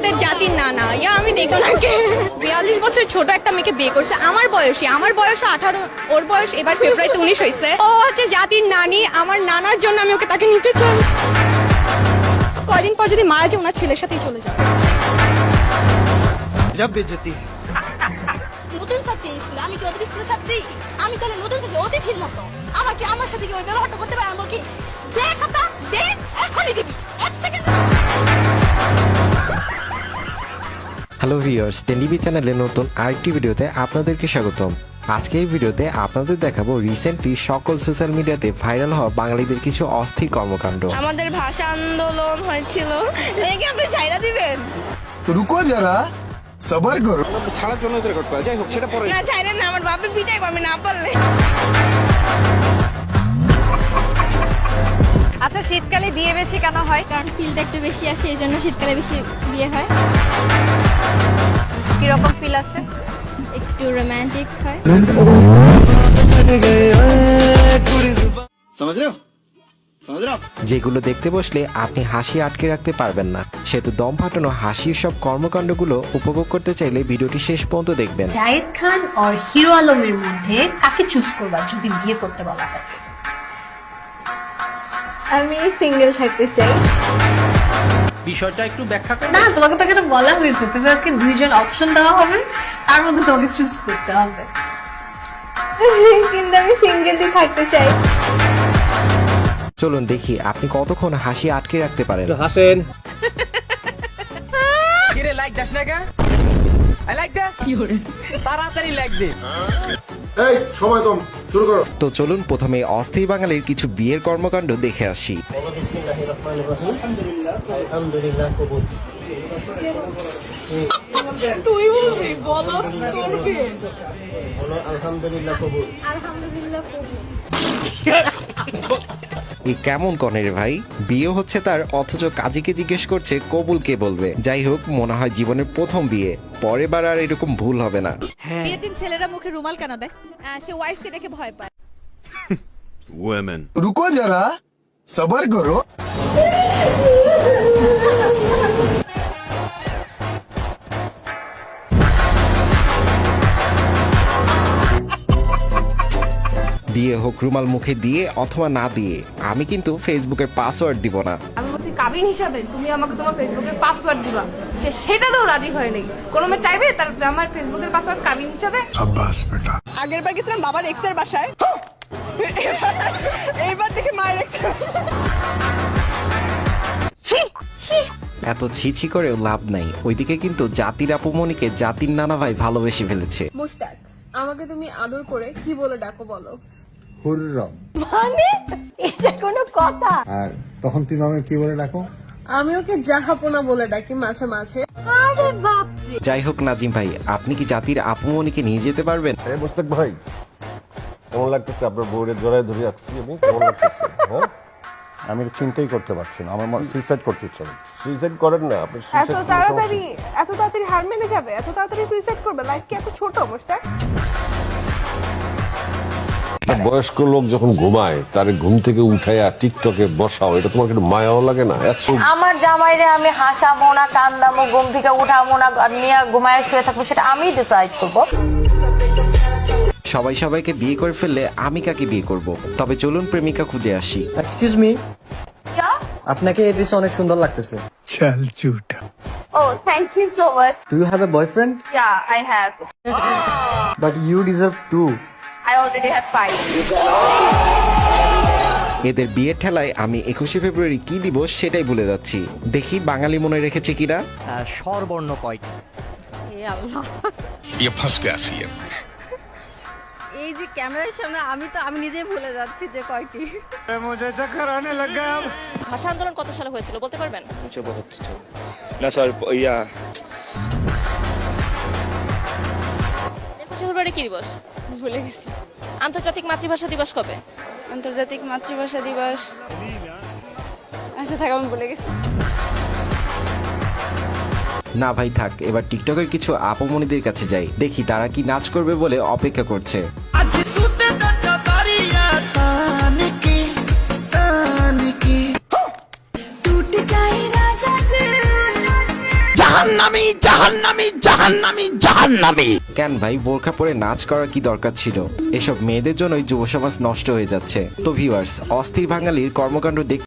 আমাদের জাতির না না ইয়া আমি দেখো নাকে বিয়াল্লিশ বছর ছোট একটা মেয়েকে বিয়ে করছে। আমার বয়সে আমার বয়স আঠারো ওর বয়স এবার ফেব্রুয়ারিতে উনিশ হয়েছে। ও হচ্ছে জাতির নানি আমার নানার জন্য আমি ওকে তাকে নিতে চাই। কদিন পর যদি মারা যায় ওনার ছেলের সাথেই চলে যাবে। নতুন ছাত্রী স্কুলে আমি কি ওদের স্কুলে ছাত্রী? আমি তাহলে নতুন ছাত্রী অতিথির মতো। আমাকে আমার সাথে কি ওই ব্যবহারটা করতে পারে? আমি দেখ দেখ এখনই দিবি। হ্যালো ভিউয়ার্স টেনিবি চ্যানেলে নতুন আরেকটি ভিডিওতে আপনাদেরকে স্বাগতম। আজকে এই ভিডিওতে আপনাদের দেখাবো রিসেন্টলি সকল সোশ্যাল মিডিয়াতে ভাইরাল হওয়া বাঙালিদের কিছু অস্থির কর্মকাণ্ড। আমাদের ভাষা আন্দোলন হয়েছিল। রেগে আপনি ছাইরা দিবেন? রুকো যারা সবার করো। ছাড়ার জন্য রেকর্ড করা। যাই হোক সেটা পরে। না ছাইরা না আমার বাপের পিটাই আমি না পারলে আচ্ছা শীতকালে বিয়ে বেশি কেন হয়? কারণ ফিলটা একটু বেশি আসে এই জন্য শীতকালে বেশি বিয়ে হয়। কীরকম ফিল আসে? একটু রোমান্টিক হয়। যেগুলো দেখতে বসলে আপনি হাসি আটকে রাখতে পারবেন না। সেহেতু দম ফাটানো হাসির সব কর্মকাণ্ডগুলো উপভোগ করতে চাইলে ভিডিওটি শেষ পর্যন্ত দেখবেন। জায়েদ খান আর হিরো আলমের মধ্যে কাকে চুজ করবা যদি বিয়ে করতে বলা হয়? আমি সিঙ্গেল থাকতে চাই। বিষয়টা একটু ব্যাখ্যা করে। না তোমাকে তো এটা বলা হয়েছে। তোমাকে দুইজন অপশন দেওয়া হবে তার মধ্যে তোমাকে চুজ করতে হবে। কিন্তু আমি সিঙ্গেলই থাকতে চাই। চলুন দেখি আপনি কতক্ষণ হাসি আটকে রাখতে পারেন? হাসেন। কিরে লাইক দাস না কা আই লাইক দে কি হরে তাড়াতাড়ি লাইক দে। এই সময় কম শুরু করো। তো চলুন প্রথমে অস্থায়ী বাঙালির কিছু বিয়ের কর্মকাণ্ড দেখে আসি। তুই বলবি বলো তোর কি এ কেমন কনের ভাই? বিয়ে হচ্ছে তার অথচ কাজীকে জিজ্ঞেস করছে কবুল কে বলবে। যাই হোক মনে হয় জীবনের প্রথম বিয়ে। পরের বার আর এরকম ভুল হবে না। হ্যাঁ। বিয়ের দিন ছেলেরা মুখে রুমাল কেন দেয়? সে ওয়াইফকে দেখে ভয় পায়। ওয়েমেন রুকো যারা সবার করো বিয়ে হোক রুমাল মুখে দিয়ে অথবা না দিয়ে আমি কিন্তু ফেসবুকের পাসওয়ার্ড দিব না। আমি বলছি কাবিন হিসাবে তুমি আমাকে তোমার ফেসবুকের পাসওয়ার্ড দিবা। সে সেটাতেও রাজি হয়নি কোনো মেয়ে চাইবে তার আমার ফেসবুকের পাসওয়ার্ড কাবিন হিসাবে? আগের বার গেছিলাম বাবার এক্সের বাসায়। এইবার দেখি মায়ের এক্সের এত ছিছি করেও লাভ নাই। ওইদিকে কিন্তু জাতির আপুমনিকে জাতির নানা ভাই ভালোবেসে ফেলেছে। মুশতাক আমাকে তুমি আদর করে কি বলে ডাকো বলো। হুররম। এটা কোনো কথা? আর তখন তুমি আমাকে কি বলে ডাকো? আমি ওকে জাহাপনা বলে ডাকি মাঝে মাঝে। যাই হোক নাজিম ভাই আপনি কি জাতির আপুমনিকে নিয়ে যেতে পারবেন? আরে মোস্তাক ভাই কেমন লাগতেছে? আপনার বউরের জড়ায় ধরে রাখছি আমি কেমন লাগতেছে? হ্যাঁ? আমি চিন্তাই করতে পারছি না। আমার সুইসাইড করতে ইচ্ছা করছে। সুইসাইড করেন না আপনি এত তাড়াতাড়ি এত তাড়াতাড়ি হার মেনে যাবে? এত তাড়াতাড়ি সুইসাইড করবে? লাইফ কি এত ছোট মোস্তাক একটা বয়স্ক লোক যখন ঘুমায় তার ঘুম থেকে উঠাইয়া টিকটকে বসাও এটা তোমার কিন্তু মায়াও লাগে না? আমার জামাইরে আমি হাসাবো না কান্দামো ঘুম থেকে উঠাবো না নিয়ে ঘুমায় শুয়ে থাকব সেটা আমি ডিসাইড করব। সবাই সবাইকে বিয়ে করে ফেললে আমি কাকে বিয়ে করব? তবে চলুন প্রেমিকা খুঁজে আসি। এক্সকিউজ মি আপনাকে এই ড্রেস অনেক সুন্দর লাগতেছে। চাল চুটা। ও thank you so much do you have a boyfriend yeah I have but you deserve too I already have five এদের বিয়ের ঠেলায় আমি একুশে ফেব্রুয়ারি কি দিব সেটাই বলে যাচ্ছি। দেখি বাঙালি মনে রেখেছে কিনা। স্বরবর্ণ কয়টি? এই যে ক্যামেরার সামনে আমি তো আমি নিজেই ভুলে যাচ্ছি যে কয়টি ভাষা আন্দোলন কত সালে হয়েছিল বলতে পারবেন? না স্যার ইয়া। একুশে ফেব্রুয়ারি কি দিবস? ভুলে গেছি। আন্তর্জাতিক মাতৃভাষা দিবস কবে? আন্তর্জাতিক মাতৃভাষা দিবস। আচ্ছা থাক আমি ভুলে গেছি। না ভাই থাক এবার টিকটকের কিছু আপমনিদের কাছে যাই। দেখি তারা কি নাচ করবে বলে অপেক্ষা করছে। জাহান্নামি জাহান্নামি জাহান্নামি জাহান্নামি। কেন ভাই, বোরখা পরে নাচ করার কি দরকার ছিল? এসব মেয়েদের জন্যই যুব সমাজ নষ্ট হয়ে যাচ্ছে। তো ভিউয়ার্স অস্থির বাঙালির কর্মকাণ্ড দেখ